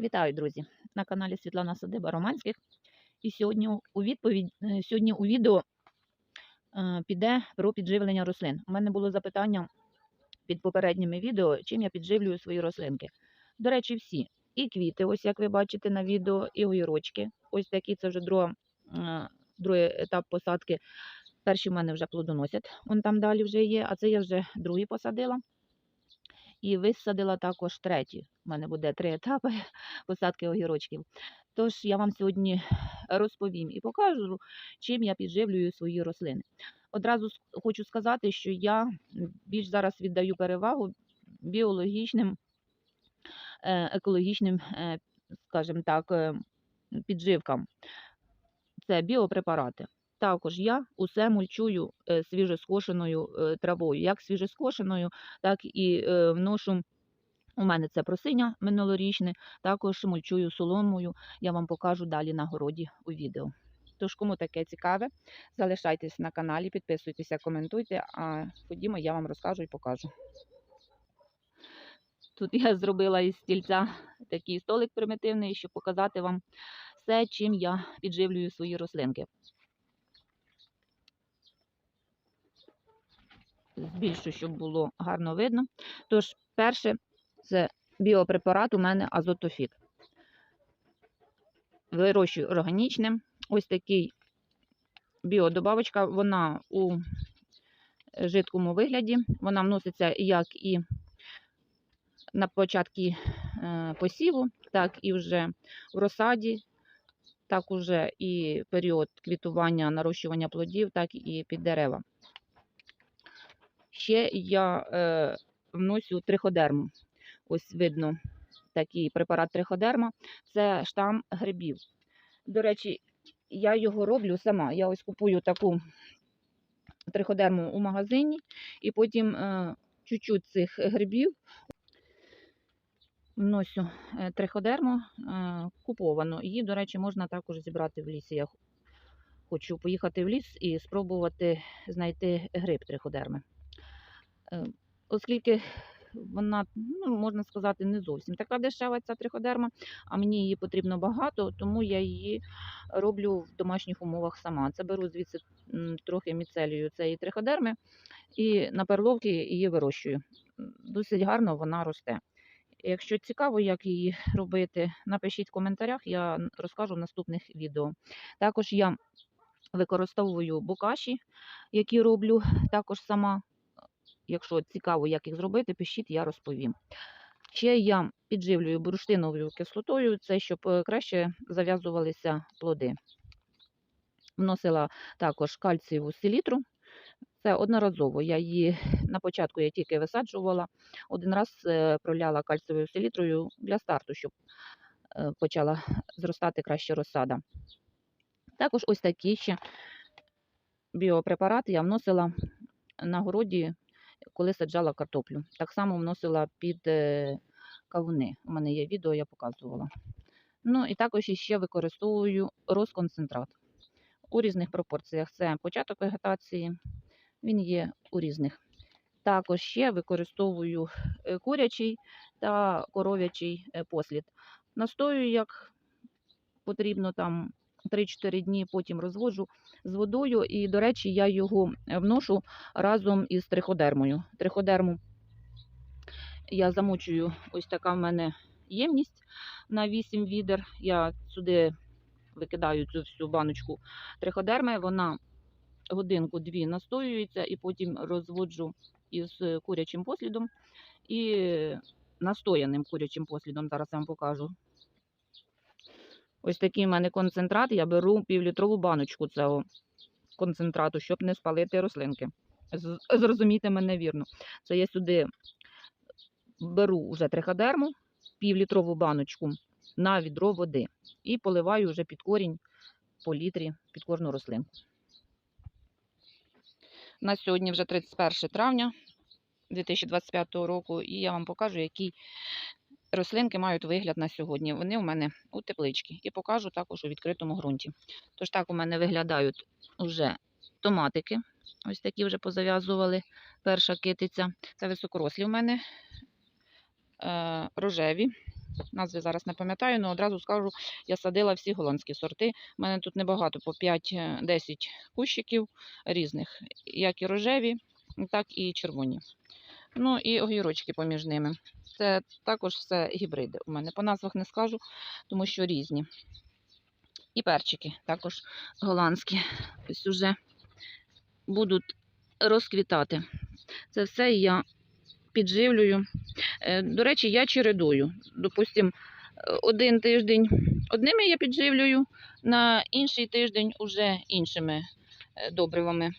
Вітаю, друзі! На каналі Світлана Садиба Романських. І сьогодні у відповідь е, сьогодні у відео е, піде про підживлення рослин. У мене було запитання під попередніми відео, чим я підживлюю свої рослинки. До речі, всі. І квіти, ось як ви бачите на відео, і огірочки. Ось такі це вже друга, е, другий етап посадки. Перші в мене вже плодоносять, вон там далі вже є, а це я вже другий посадила. І висадила також третій. У мене буде три етапи посадки огірочків. Тож я вам сьогодні розповім і покажу, чим я підживлюю свої рослини. Одразу хочу сказати, що я більш зараз віддаю перевагу біологічним, е, екологічним, е, скажімо так, е, підживкам. Це біопрепарати. Також я усе мульчую е, свіжоскошеною е, травою, як свіжоскошеною, так і е, вношу. У мене це просиня минулорічне, також мульчую соломою. Я вам покажу далі на городі у відео. Тож, кому таке цікаве, залишайтесь на каналі, підписуйтеся, коментуйте, а ходімо, я вам розкажу і покажу. Тут я зробила із стільця такий столик примітивний, щоб показати вам все, чим я підживлюю свої рослинки. Збільшу, щоб було гарно видно. Тож, перше, це біопрепарат у мене азотофік. Вирощую органічним. Ось такий біодобавочка, вона у жидкому вигляді. Вона вноситься як і на початку е, посіву, так і вже в розсаді, так уже і період квітування, нарощування плодів, так і під дерева. Ще я е, вносю триходерму. Ось видно такий препарат триходерма. Це штам грибів. До речі, я його роблю сама. Я ось купую таку триходерму у магазині, і потім е, чуть-чуть цих грибів вношу е, триходерму е, куповану. Її, до речі, можна також зібрати в лісі. Я хочу поїхати в ліс і спробувати знайти гриб триходерми. Е, Оскільки вона, ну, можна сказати, не зовсім така дешева ця триходерма, а мені її потрібно багато, тому я її роблю в домашніх умовах сама. Це беру звідси трохи міцелію цієї триходерми і на перловки її вирощую. Досить гарно вона росте. Якщо цікаво, як її робити, напишіть в коментарях, я розкажу в наступних відео. Також я використовую бокаші, які роблю також сама. Якщо цікаво, як їх зробити, пишіть, я розповім. Ще я підживлюю бурштиновою кислотою, це щоб е, краще зав'язувалися плоди. Вносила також кальцієву селітру. Це одноразово. Я її на початку я тільки висаджувала. Один раз е, проляла кальцієвою селітрою для старту, щоб е, почала зростати краще розсада. Також ось такі ще біопрепарати я вносила на городі, коли саджала картоплю. Так само вносила під е, кавуни. У мене є відео, я показувала. Ну і також ще використовую розконцентрат у різних пропорціях. Це початок вегетації, він є у різних. Також ще використовую е, курячий та коров'ячий е, послід. Настою як потрібно там 3-4 дні, потім розводжу з водою. І, до речі, я його вношу разом із триходермою. Триходерму я замочую, ось така в мене ємність на 8 відер. Я сюди викидаю цю всю баночку триходерми, вона годинку-дві настоюється, і потім розводжу із е, курячим послідом і настояним курячим послідом. Зараз я вам покажу. Ось такий в мене концентрат. Я беру півлітрову баночку цього концентрату, щоб не спалити рослинки. Зрозумійте мене вірно. Це я сюди беру вже триходерму, півлітрову баночку на відро води і поливаю вже під корінь по літрі під кожну рослинку. На сьогодні вже 31 травня 2025 року, і я вам покажу, які рослинки мають вигляд на сьогодні. Вони у мене у тепличці і покажу також у відкритому ґрунті. Тож так у мене виглядають уже томатики. Ось такі вже позав'язували перша китиця. Це високорослі у мене е, рожеві. Назви зараз не пам'ятаю, але одразу скажу, я садила всі голландські сорти. У мене тут небагато, по 5-10 кущиків різних, як і рожеві, так і червоні. Ну і огірочки поміж ними. Це також все гібриди. У мене по назвах не скажу, тому що різні. І перчики також голландські. Ось уже будуть розквітати. Це все я підживлюю. Е, До речі, я чередую. Допустим, е, один тиждень одними я підживлюю, на інший тиждень уже іншими е, добривами.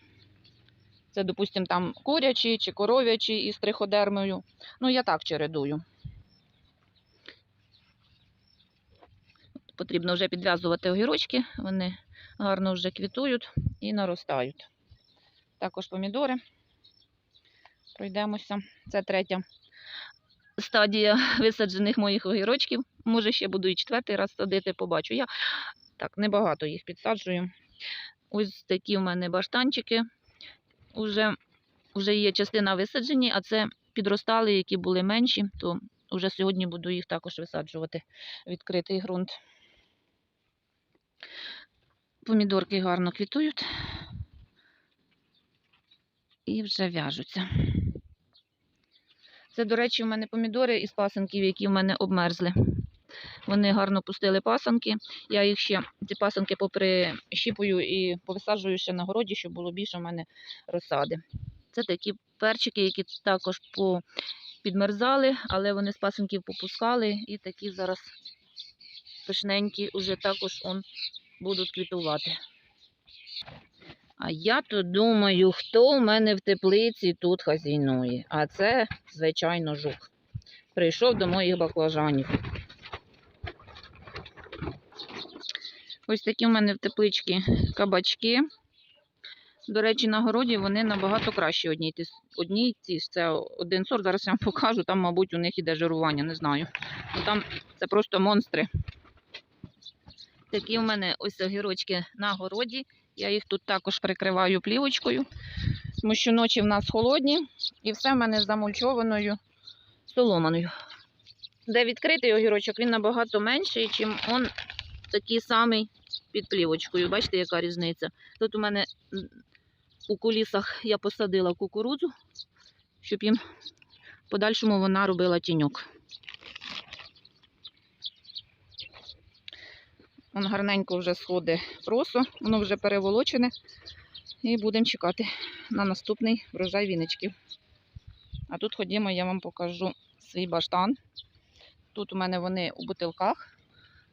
Це, допустим, там курячі чи коров'ячі із триходермою. Ну, я так чередую. Потрібно вже підв'язувати огірочки, вони гарно вже квітують і наростають. Також помідори. Пройдемося. Це третя стадія висаджених моїх огірочків. Може, ще буду і четвертий раз садити, побачу. Я так небагато їх підсаджую. Ось такі в мене баштанчики. Уже, уже є частина висаджені, а це підростали, які були менші, то вже сьогодні буду їх також висаджувати. Відкритий ґрунт. Помідорки гарно квітують і вже в'яжуться. Це, до речі, у мене помідори із пасанків, які в мене обмерзли. Вони гарно пустили пасанки. Я їх ще, ці пасанки поприщіпую і повисаджую ще на городі, щоб було більше в мене розсади. Це такі перчики, які також по- підмерзали, але вони з пасанків попускали і такі зараз пишненькі вже також он, будуть квітувати. А я то думаю, хто в мене в теплиці тут хазяйнує. А це, звичайно, жук. Прийшов до моїх баклажанів. Ось такі в мене в тепличці кабачки. До речі, на городі вони набагато кращі одні. Одні ці це один сорт. Зараз я вам покажу. Там, мабуть, у них іде жирування, не знаю. Ну, там це просто монстри. Такі в мене ось огірочки на городі. Я їх тут також прикриваю плівочкою, тому що ночі в нас холодні і все в мене замульчованою соломаною. Де відкритий огірочок, він набагато менший, ніж он такий самий під плівочкою. Бачите, яка різниця? Тут у мене у кулісах я посадила кукурудзу, щоб їм в подальшому вона робила тіньок. Вон гарненько вже сходить просо, воно вже переволочене. І будемо чекати на наступний врожай віничків. А тут ходімо, я вам покажу свій баштан. Тут у мене вони у бутилках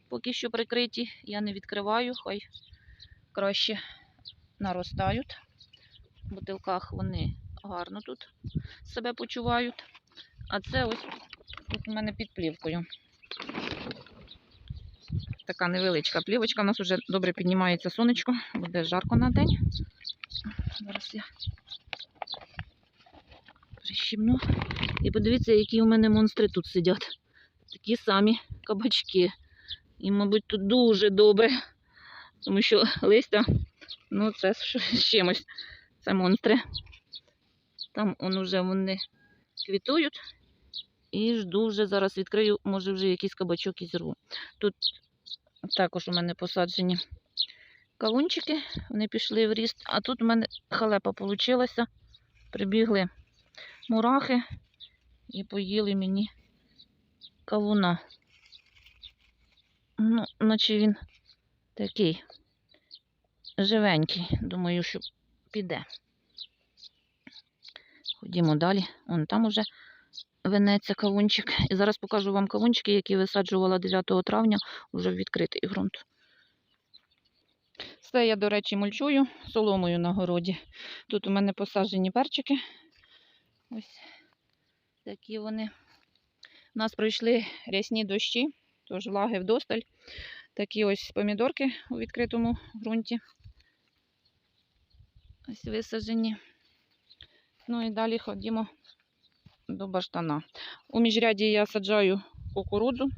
поки що прикриті. Я не відкриваю, хай краще наростають. В бутилках вони гарно тут себе почувають. А це ось тут у мене під плівкою. Така невеличка плівочка. У нас вже добре піднімається сонечко, буде жарко на день. Зараз я прищімну. І подивіться, які у мене монстри тут сидять. Такі самі кабачки. І, мабуть, тут дуже добре, тому що листя, ну, це з чимось. Це монстри. Там он уже вони квітують. І жду вже зараз відкрию, може вже якийсь кабачок і зірву. Тут також у мене посаджені кавунчики, вони пішли в ріст, а тут у мене халепа вийшла. Прибігли мурахи і поїли мені кавуна. Ну, наче він такий живенький. Думаю, що піде. Ходімо далі. Вон там уже венеться кавунчик. І зараз покажу вам кавунчики, які висаджувала 9 травня вже в відкритий ґрунт. Все я, до речі, мульчую соломою на городі. Тут у мене посаджені перчики. Ось такі вони. У нас пройшли рясні дощі, тож влаги вдосталь. Такі ось помідорки у відкритому ґрунті. Ось висаджені. Ну і далі ходімо до баштана. У міжряді я саджаю кукурудзу,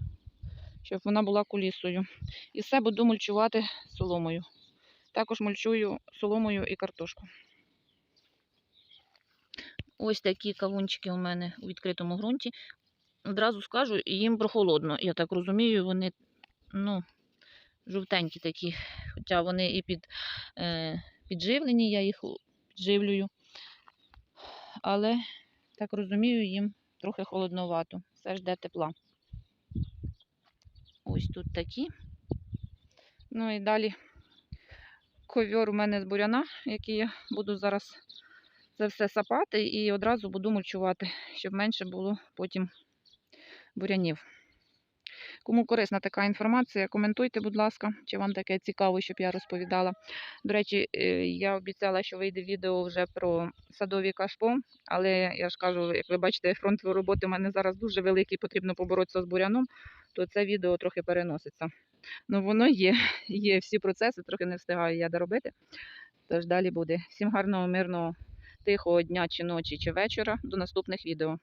щоб вона була кулісою. І все буду мульчувати соломою. Також мульчую соломою і картошку. Ось такі кавунчики у мене у відкритому ґрунті. Одразу скажу, їм прохолодно. Я так розумію, вони ну, жовтенькі такі. Хоча вони і під, е, підживлені, я їх підживлюю. Але, так розумію, їм трохи холодновато. Все жде тепла. Ось тут такі. Ну і далі ковьор у мене з буряна, який я буду зараз це все сапати і одразу буду мульчувати, щоб менше було потім бурянів. Кому корисна така інформація, коментуйте, будь ласка, чи вам таке цікаво, щоб я розповідала. До речі, е, я обіцяла, що вийде відео вже про садові кашпо, але я ж кажу, як ви бачите, фронт роботи у мене зараз дуже великий, потрібно поборотися з буряном, то це відео трохи переноситься. Ну, воно є, є всі процеси, трохи не встигаю я доробити. Тож далі буде. Всім гарного, мирного, тихого дня чи ночі, чи вечора. До наступних відео.